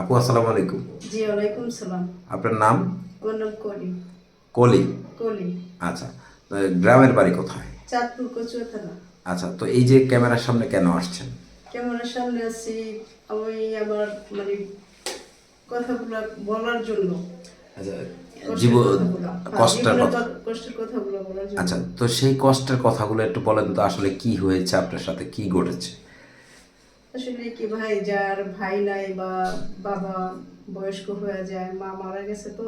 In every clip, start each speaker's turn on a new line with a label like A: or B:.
A: আপু আসসালামু আলাইকুম।
B: জি ওয়ালাইকুম সালাম।
A: আপনার নাম?
B: আমার নাম কলি।
A: কলি?
B: কলি।
A: আচ্ছা তো গ্রামের বাড়ি কোথায়?
B: চাঁদপুর কচুয়া থানা।
A: আচ্ছা তো এই যে ক্যামেরার সামনে কেন আসছেন?
B: ক্যামেরার সামনে আছি আমি আমার মানে কথাগুলো বলার জন্য।
A: আচ্ছা জীব
B: হ্যাঁ,
A: কষ্টের কথা।
B: কষ্টের কথাগুলো বলার জন্য।
A: আচ্ছা তো সেই কষ্টের কথাগুলো একটু বলেন তো আসলে কি হয়েছে আপনার সাথে কি ঘটেছে?
B: আসলে কি ভাই যার ভাই নাই বা বাবা বয়স্ক হয়ে যায় মা মারা গেছে তো।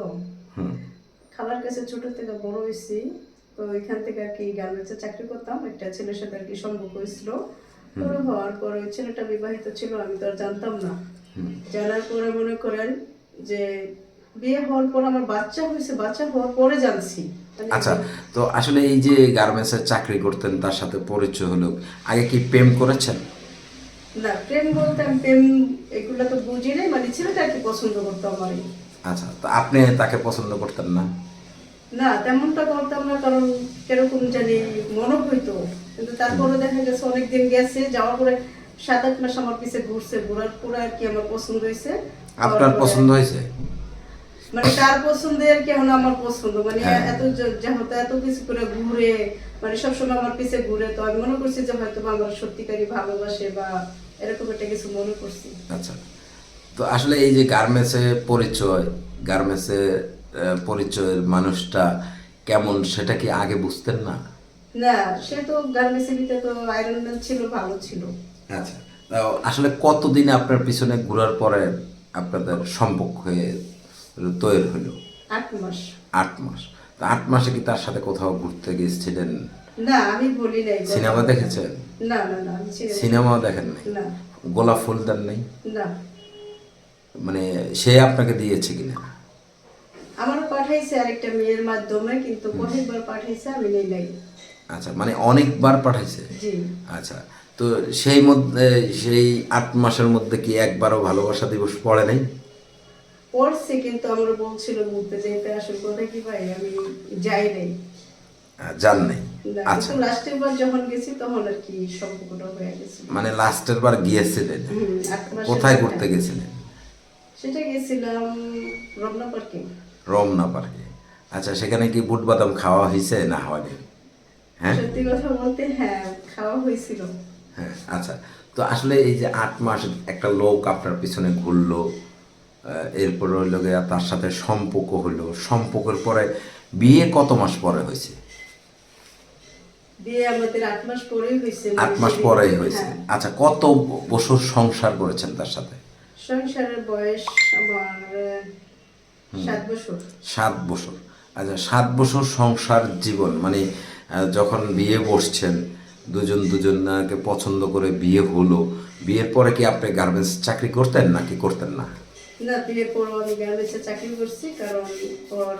B: খালার কাছে ছোট থেকে বড় হয়েছি তো এখান থেকে আর কি গার্মেন্টসে চাকরি করতাম। একটা ছেলের সাথে আর কি সম্পর্ক হয়েছিল। বড় হওয়ার পরে ওই ছেলেটা বিবাহিত ছিল আমি তো আর জানতাম না। জানার পরে মনে করেন যে বিয়ে হওয়ার পর আমার বাচ্চা হয়েছে বাচ্চা হওয়ার পরে জানছি। মানে
A: আচ্ছা তো আসলে এই যে গার্মেন্টসের চাকরি করতেন তার সাথে পরিচয় হলো আগে কি প্রেম করেছেন?
B: না প্রেম বলতে আমি প্রেম এগুলো তো বুঝি নাই মানে ছেলেটা আর কি পছন্দ করতো আমারই।
A: আচ্ছা তো আপনি তাকে পছন্দ করতেন না?
B: না তেমনটা করতাম না কারণ কীরকম জানি মনে হইতো কিন্তু তারপরে দেখা গেছে অনেকদিন গেছে যাওয়ার পরে সাত আট মাস আমার পিছে ঘুরছে ঘোরার পরে আর কি আমার পছন্দ হয়েছে।
A: আপনার পছন্দ হয়েছে?
B: মানে তার পছন্দে আর কি এখন আমার পছন্দ মানে
A: হ্যাঁ।
B: এত যেহেতু এত কিছু করে ঘুরে মানে সবসময় আমার পিছে ঘুরে তো আমি মনে করছি যে হয়তো আমার সত্যিকারই ভালোবাসে বা এরকম একটা কিছু মনে করছি।
A: আচ্ছা। তো আসলে এই যে গার্মেন্টসে পরিচয় গার্মেন্টসে পরিচয়ের মানুষটা কেমন সেটা কি আগে বুঝতেন না?
B: না সে তো গার্মেন্টসের ভিতরে তো আয়রন ম্যান ছিল ভালো ছিল।
A: আচ্ছা। আসলে কতদিন আপনার পিছনে ঘোরার পরে আপনাদের সম্পর্ক হয়ে তৈরি হলো?
B: আট মাস।
A: আট মাস। তো আট মাসে কি তার সাথে কোথাও ঘুরতে গিয়েছিলেন?
B: না আমি বলি নাই
A: সিনেমা দেখেছেন
B: না না না
A: সিনেমাও দেখেন নাই।
B: না।
A: গোলাপ ফুল দেন নাই?
B: না।
A: মানে সে আপনাকে দিয়েছে কিনা?
B: আমারও পাঠাইছে আরেকটা মেয়ের মাধ্যমে কিন্তু কয়েকবার পাঠাইছে আমি নেই নাই।
A: আচ্ছা মানে অনেকবার পাঠাইছে?
B: জি।
A: আচ্ছা তো সেই মধ্যে সেই আট মাসের মধ্যে কি একবারও ভালোবাসা দিবস পড়ে নাই?
B: পড়ছে কিন্তু আমরা বলছিল ঘুরতে যেতে আসল কথা কি ভাই? আমি যাই নাই।
A: জান নাই। আচ্ছা।
B: লাস্টের বার যখন গেছি তখন আর কি সম্পর্কটা হয়ে গেছে।
A: মানে লাস্টের বার গিয়েছিলেন? কোথায় ঘুরতে গেছিলেন?
B: সেটা গেছিলাম রমনা পার্কে।
A: রমনা পার্কে। আচ্ছা সেখানে কি বুট বাদাম খাওয়া হয়েছে না হয়নি? হ্যাঁ?
B: সত্যি কথা বলতে হ্যাঁ খাওয়া হয়েছিল।
A: হ্যাঁ আচ্ছা। তো আসলে এই যে আট মাস একটা লোক আপনার পিছনে ঘুরলো এরপর হইল গিয়া তার সাথে সম্পর্ক হলো। সম্পর্কের পরে বিয়ে কত মাস পরে হয়েছে?
B: আট মাস পরেই হয়েছে
A: হয়েছে।
B: হ্যাঁ।
A: আচ্ছা কত বছর সংসার করেছেন তার সাথে?
B: সংসারের বয়স আমার সাত বছর।
A: সাত বছর। আচ্ছা সাত বছর সংসার জীবন মানে যখন বিয়ে বসছেন দুজন দুজনকে পছন্দ করে বিয়ে হলো বিয়ের পরে কি আপনি গার্মেন্টস চাকরি করতেন নাকি করতেন না?
B: না বিয়ের পর আমি গার্মেন্টসে চাকরি করছি কারণ ওর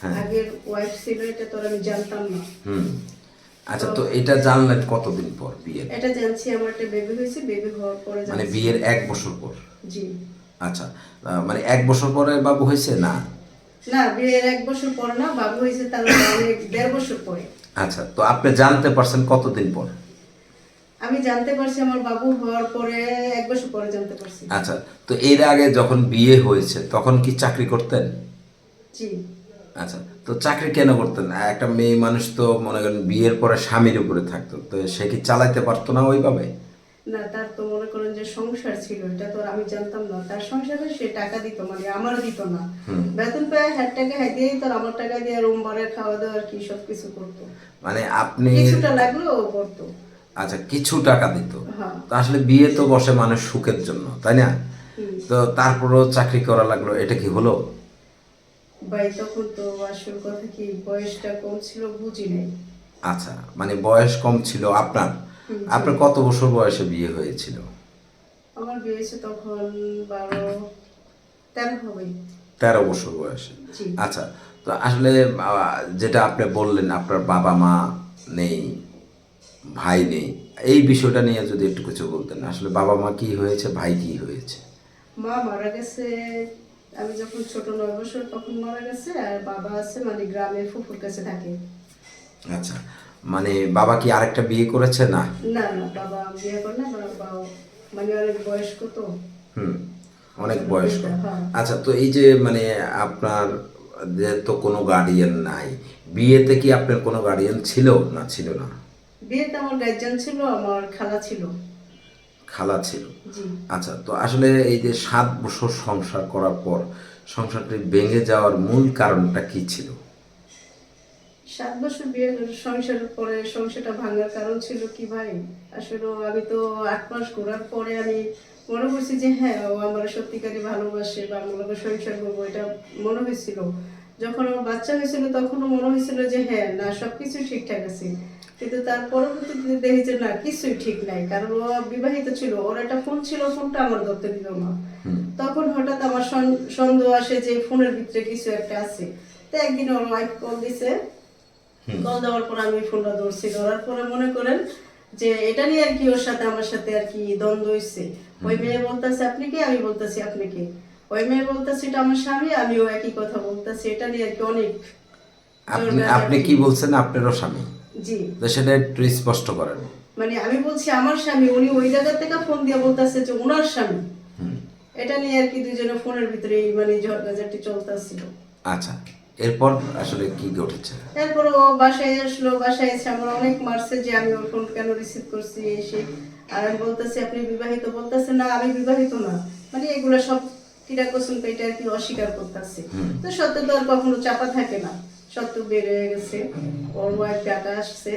A: হ্যাঁ।
B: আগের ওয়াইফ ছিল এটা তো আমি জানতাম না।
A: হুম। আচ্ছা তো এটা জানলেন কতদিন পর বিয়ের?
B: এটা জানছি আমার একটা বেবি হয়েছে বেবি হওয়ার পরে
A: মানে বিয়ের এক বছর পর?
B: জি।
A: আচ্ছা মানে এক বছর পরে বাবু হয়েছে না?
B: না বিয়ের এক বছর পর না বাবু হয়েছে তার অনেক দেড় বছর পরে।
A: আচ্ছা তো আপনি জানতে পারছেন কতদিন পর?
B: আমি জানতে পারছি আমার বাবু হওয়ার পরে এক বছর পরে জানতে পারছি।
A: আচ্ছা তো এর আগে যখন বিয়ে হয়েছে তখন কি চাকরি করতেন?
B: জি।
A: আচ্ছা তো চাকরি কেন করতেন একটা মেয়ে মানুষ তো মনে করেন বিয়ের পরে স্বামীর উপরে থাকতো। তো সে কি চালাইতে পারতো না ওইভাবে?
B: না তার তো মনে করেন যে সংসার ছিল এটা তো আমি জানতাম না। তার সংসারে সে টাকা দিত মানে আমার দিত না। বেতন পেয়ে হাত টাকা হাত দিয়ে দিত আর আমার টাকা দিয়ে রুম ভাড়া খাওয়া দাওয়া আর কি সব কিছু করতো।
A: মানে আপনি
B: কিছুটা লাগল ও করতো।
A: আচ্ছা কিছু টাকা দিত।
B: হ্যাঁ।
A: আসলে বিয়ে তো বসে মানুষ সুখের জন্য তাই না? তো তারপরেও চাকরি করা লাগল এটা কি হলো?
B: ভাই তখন তো আসল কথা কি বয়সটা কম ছিল বুঝি নাই।
A: আচ্ছা মানে বয়স কম ছিল আপনার? আপনার কত বছর বয়সে বিয়ে হয়েছিল?
B: আমার বিয়ে হয়েছে তখন বারো তেরো হবে।
A: তেরো বছর বয়সে? আচ্ছা তো আসলে যেটা আপনি বললেন আপনার বাবা মা নেই ভাই নেই এই বিষয়টা নিয়ে যদি একটু কিছু বলতেন আসলে বাবা মা কি হয়েছে ভাই কি হয়েছে?
B: মা মারা গেছে আমি যখন ছোট নয় বছর তখন মারা গেছে আর বাবা আছে মানে গ্রামে ফুফুর কাছে থাকে।
A: আচ্ছা মানে বাবা কি আরেকটা বিয়ে করেছে না?
B: না না বাবা বিয়ে করে না বাবা মানে অনেক বয়স্ক তো।
A: হুম অনেক বয়স্ক।
B: হ্যাঁ।
A: আচ্ছা তো এই যে মানে আপনার তো কোনো গার্ডিয়ান নাই বিয়েতে কি আপনার কোনো গার্ডিয়ান ছিল না ছিল না?
B: বিয়েতে আমার গার্জিয়ান ছিল আমার খালা ছিল।
A: খালা ছিল। আচ্ছা তো আসলে এই যে সাত বছর সংসার করার পর সংসারটি ভেঙে যাওয়ার মূল কারণটা কি ছিল?
B: সাত বছর বিয়ে করে সংসারের পরে সংসারটা ভাঙার কারণ ছিল কি ভাই? আসলে আমি তো আট মাস ঘোরার পরে আমি মনে করছি যে হ্যাঁ ও আমার সত্যিকারই ভালোবাসে বা আমার সংসার করব এটা মনে হয়েছিল। যখন আমার বাচ্চা হয়েছিল তখনও মনে হয়েছিল যে হ্যাঁ না সবকিছু ঠিকঠাক আছে। কিন্তু তার পরবর্তীতে দেখি যে না কিছুই ঠিক নাই। কারণ ও বিবাহিত ছিল ওর একটা ফোন ছিল ফোনটা আমার ধরতে দিল না। তখন হঠাৎ আমার সন্দেহ আসে যে ফোনের ভিতরে কিছু একটা আছে। তো একদিন ওর ওয়াইফ কল দিছে। কল দেওয়ার পর আমি ফোনটা ধরছি। ধরার পরে মনে করেন যে এটা নিয়ে আর কি ওর সাথে আমার সাথে আর কি দ্বন্দ্ব হয়েছে ওই মেয়ে বলতেছে আপনি কে? আমি বলতেছি আপনি কে? ওই মেয়ে বলতেছে এটা আমার স্বামী। আমিও একই কথা বলতেছি। এটা নিয়ে আর কি অনেক
A: আপনি আপনি কি বলছেন আপনারও স্বামী?
B: জি।
A: সেটা একটু স্পষ্ট করেন।
B: মানে আমি বলছি আমার স্বামী উনি ওই জায়গা থেকে ফোন দিয়ে বলতেছে যে ওনার স্বামী। এটা নিয়ে আর কি দুজনে ফোনের ভিতরে মানে চলতেছিল।
A: আচ্ছা এরপর আসলে কি ঘটেছে?
B: তারপরে ও বাসায় আসলো বাসায় এসে আমার অনেক মারছে যে আমি ওর ফোন কেন রিসিভ করছি এসে আর আমি বলতেছি আপনি বিবাহিত? বলতেছে না আমি বিবাহিত না। মানে এগুলো সব কিরা কোসুম এটা আর কি অস্বীকার করতেছে। তো সত্য তো আর কখনো চাপা থাকে না। সত্য বের হয়ে গেছে। ওর ওয়াইফ টাকা আসছে।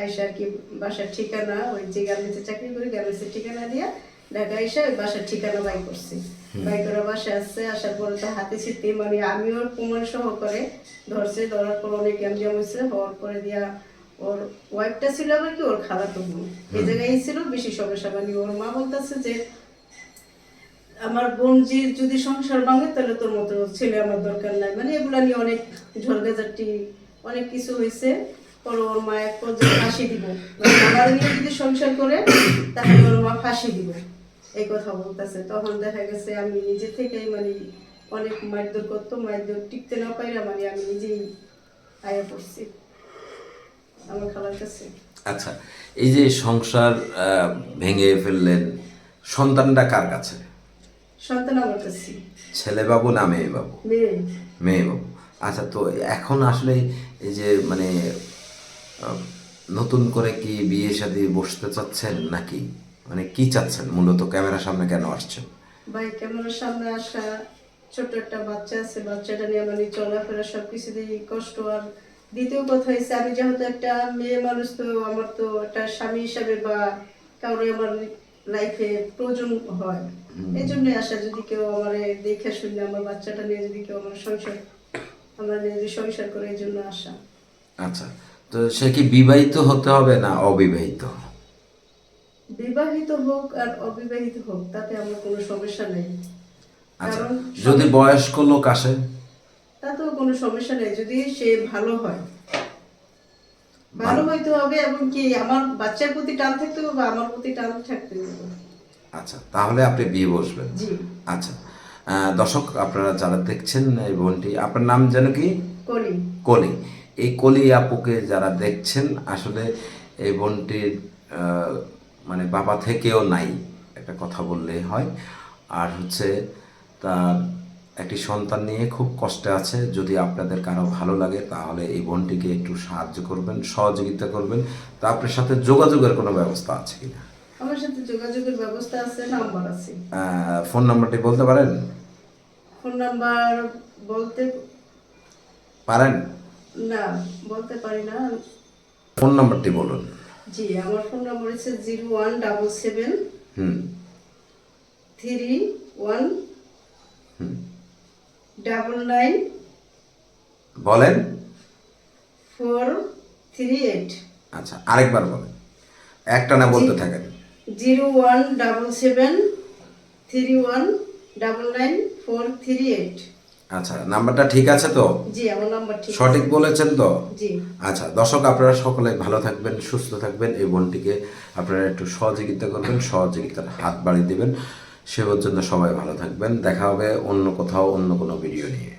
B: আইসা আর কি বাসার ঠিকানা ওই যে গার্মেন্টসে চাকরি করি গার্মেন্টসের ঠিকানা দিয়া ঢাকা এসে ওই বাসার ঠিকানা বাই করছে। বাই করে বাসায় আসছে আসার পরে তো হাতে ছিটে মানে আমি ওর প্রমাণ সহকারে ধরছে ধরার পর অনেক গ্যামজাম হয়েছে হওয়ার পরে দিয়া ওর ওয়াইফটা ছিল আবার কি ওর খালাতো বোন। এই জায়গায় ছিল বেশি সমস্যা মানে ওর মা বলতেছে যে আমার বোন যে যদি সংসার ভাঙে, তাহলে তোর মতো ছেলে আমার দরকার নাই। মানে এগুলা নিয়ে অনেক ঝড়গাঝাটি অনেক কিছু হয়েছে। পরে ওর মা এক পর্যায়ে ফাঁসি দিব। মানে আমার নিয়ে যদি সংসার করে, তাহলে ওর মা ফাঁসি দিব। এই কথা বলতেছে। তখন দেখা গেছে আমি নিজে থেকেই মানে অনেক মারধর করতো মারধর টিকতে না পাইরা মানে আমি নিজেই আয়া পড়ছি। আমার খালার কাছে।
A: আচ্ছা এই যে সংসার ভেঙে ফেললেন, সন্তানটা কার কাছে?
B: সন্তান আমার কাছে।
A: ছেলে বাবু না মেয়ে বাবু
B: মেয়ে।
A: মেয়ে বাবু আচ্ছা তো এখন আসলে এই যে মানে নতুন করে কি বিয়ে শাদী বসতে চাচ্ছেন নাকি? মানে কি চাচ্ছেন? মূলত ক্যামেরার সামনে কেন আসছেন?
B: ভাই ক্যামেরার সামনে আসা ছোট একটা বাচ্চা আছে। বাচ্চাটা নিয়ে মানে চলাফেরা সবকিছু দিয়ে কষ্ট। আর দ্বিতীয় কথা হচ্ছে আমি যেহেতু একটা মেয়ে মানুষ তো আমার তো একটা স্বামী হিসাবে বা কারও আমার লাইফে প্রয়োজন হয়। এই জন্য আসা যদি কেউ আমার দেখে শুনলে আমার বাচ্চাটা নিয়ে যদি কেউ আমার সংসার আমরা যদি সংসার করে এই জন্য আসা।
A: আচ্ছা তো সে কি বিবাহিত হতে হবে না অবিবাহিত?
B: বিবাহিত হোক আর অবিবাহিত হোক তাতে আমার কোনো সমস্যা নেই।
A: আচ্ছা
B: কারণ
A: যদি বয়স্ক লোক আসে?
B: তাতেও কোনো সমস্যা নেই। যদি সে ভালো হয় ভালো হইতে হবে এবং কি আমার বাচ্চার প্রতি টান থাকতে হবে আমার প্রতি টান থাকতে হবে।
A: আচ্ছা তাহলে আপনি বিয়ে বসবেন।
B: জি।
A: আচ্ছা দর্শক আপনারা যারা দেখছেন এই বোনটি আপনার নাম যেন কি?
B: করি
A: কলি। এই কলি আপুকে যারা দেখছেন আসলে এই বোনটির মানে বাবা থেকেও নাই একটা কথা বললেই হয়। আর হচ্ছে তার একটি সন্তান নিয়ে খুব কষ্টে আছে। যদি আপনাদের কারও ভালো লাগে তাহলে এই বোনটিকে একটু সাহায্য করবেন সহযোগিতা করবেন। তা আপনার সাথে যোগাযোগের কোনো ব্যবস্থা আছে কিনা?
B: আমার সাথে যোগাযোগের ব্যবস্থা আছে নাম্বার আছে।
A: ফোন নাম্বারটি বলতে পারেন?
B: ফোন নাম্বার বলতে
A: পারেন?
B: না বলতে পারি না।
A: ফোন নাম্বারটি বলুন।
B: জি আমার ফোন নাম্বার হচ্ছে জিরো ওয়ান ডাবল সেভেন
A: হুম।
B: থ্রি ওয়ান ডাবল নাইন
A: বলেন।
B: ফোর থ্রি এইট
A: আচ্ছা আরেকবার বলেন। একটা না বলতে থাকেন।
B: Zero one double seven three one double nine four three eight.
A: আচ্ছা নাম্বারটা ঠিক আছে তো?
B: জি আমার নাম্বার ঠিক
A: সঠিক বলেছেন তো?
B: জি।
A: আচ্ছা দর্শক আপনারা সকলে ভালো থাকবেন সুস্থ থাকবেন এই বোনটিকে আপনারা একটু সহযোগিতা করবেন সহযোগিতার হাত বাড়িয়ে দিবেন। সে পর্যন্ত সবাই ভালো থাকবেন। দেখা হবে অন্য কোথাও অন্য কোনো ভিডিও নিয়ে।